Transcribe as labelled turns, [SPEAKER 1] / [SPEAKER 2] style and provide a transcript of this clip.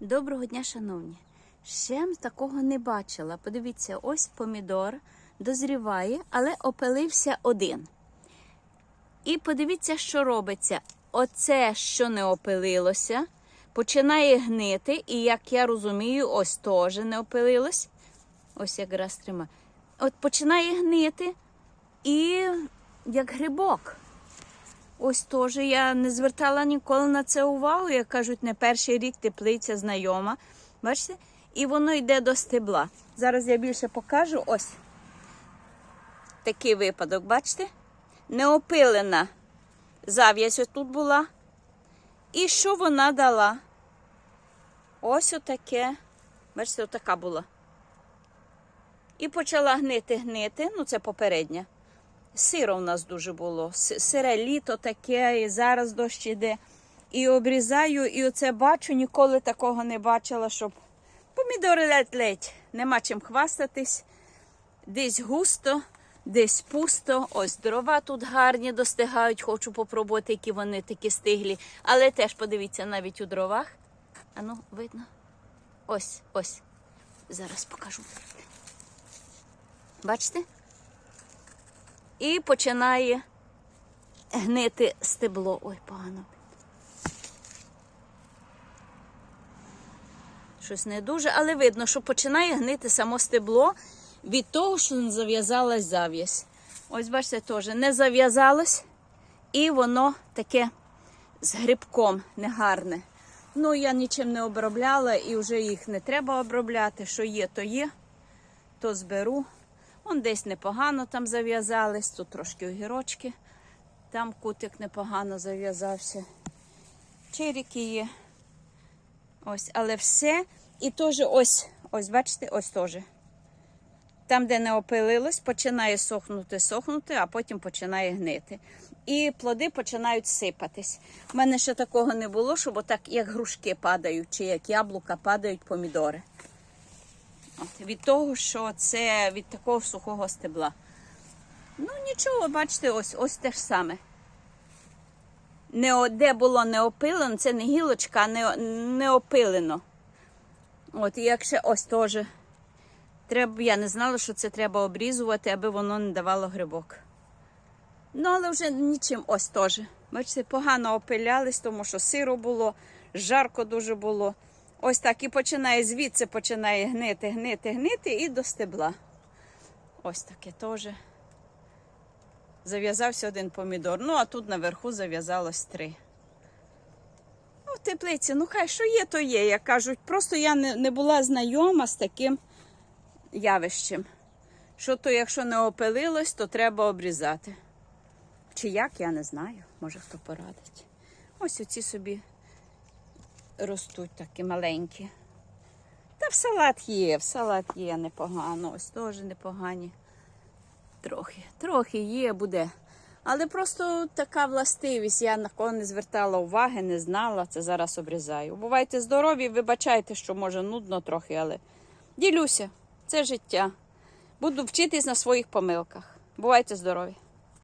[SPEAKER 1] Доброго дня, шановні. Ще такого не бачила. Подивіться, ось помідор дозріває, але опилився один. І подивіться, що робиться. Оце, що не опилилося, починає гнити, і, як я розумію, ось теж не опилилось. Ось якраз трима. От починає гнити і як грибок. Ось теж я не звертала ніколи на це увагу. Як кажуть, не перший рік теплиця знайома. Бачите? І воно йде до стебла. Зараз я більше покажу. Ось такий випадок, бачите? Неопилена зав'язь тут була. І що вона дала? Ось отаке. Бачите, отака була. І почала гнити, гнити. Ну, це попередня. Сиро в нас дуже було. Сире літо таке, і зараз дощ іде. І обрізаю, і оце бачу, ніколи такого не бачила, щоб помідори ледь-ледь. Нема чим хвастатись. Десь густо, десь пусто. Ось дрова тут гарні достигають. Хочу попробувати, які вони такі стиглі. Але теж подивіться навіть у дровах. Ану, видно? Ось, ось. Зараз покажу. Бачите? І починає гнити стебло. Ой, погано. Щось не дуже, але видно, що починає гнити само стебло від того, що не зав'язалась зав'язь. Ось, бачите, теж не зав'язалось, і воно таке з грибком негарне. Ну, я нічим не обробляла і вже їх не треба обробляти. Що є, то є, то зберу. Он десь непогано там зав'язались, тут трошки огірочки. Там кутик непогано зав'язався. Чирики є. Ось, але все. І теж ось, ось, бачите, ось теж. Там, де не опилилось, починає сохнути, сохнути, а потім починає гнити. І плоди починають сипатись. У мене ще такого не було, щоб отак, як грушки падають, чи як яблука падають помідори. От, від того, що це від такого сухого стебла. Ну, нічого, бачите, ось ось те ж саме. Не, де було не опилено, це не гілочка, а не, не опилено. От, і як ще ось теж. Треба, я не знала, що це треба обрізувати, аби воно не давало грибок. Ну, але вже нічим ось теж. Бачите, погано опилялись, тому що сиро було, жарко дуже було. Ось так і починає звідси починає гнити, гнити, гнити і до стебла. Ось таке теж. Зав'язався один помідор. Ну, а тут наверху зав'язалось три. Ну, в теплиці, ну хай що є, то є, як кажуть. Просто я не, не була знайома з таким явищем. Що то, якщо не опилилось, то треба обрізати. Чи як, я не знаю. Може хто порадить. Ось оці собі ростуть такі маленькі. Та в салат є, в салат є непогано, ось теж непогані. Трохи, трохи є, буде. Але просто така властивість, я на кого не звертала уваги, не знала, це зараз обрізаю. Бувайте здорові, вибачайте, що може нудно трохи, але ділюся, це життя. Буду вчитись на своїх помилках. Бувайте здорові!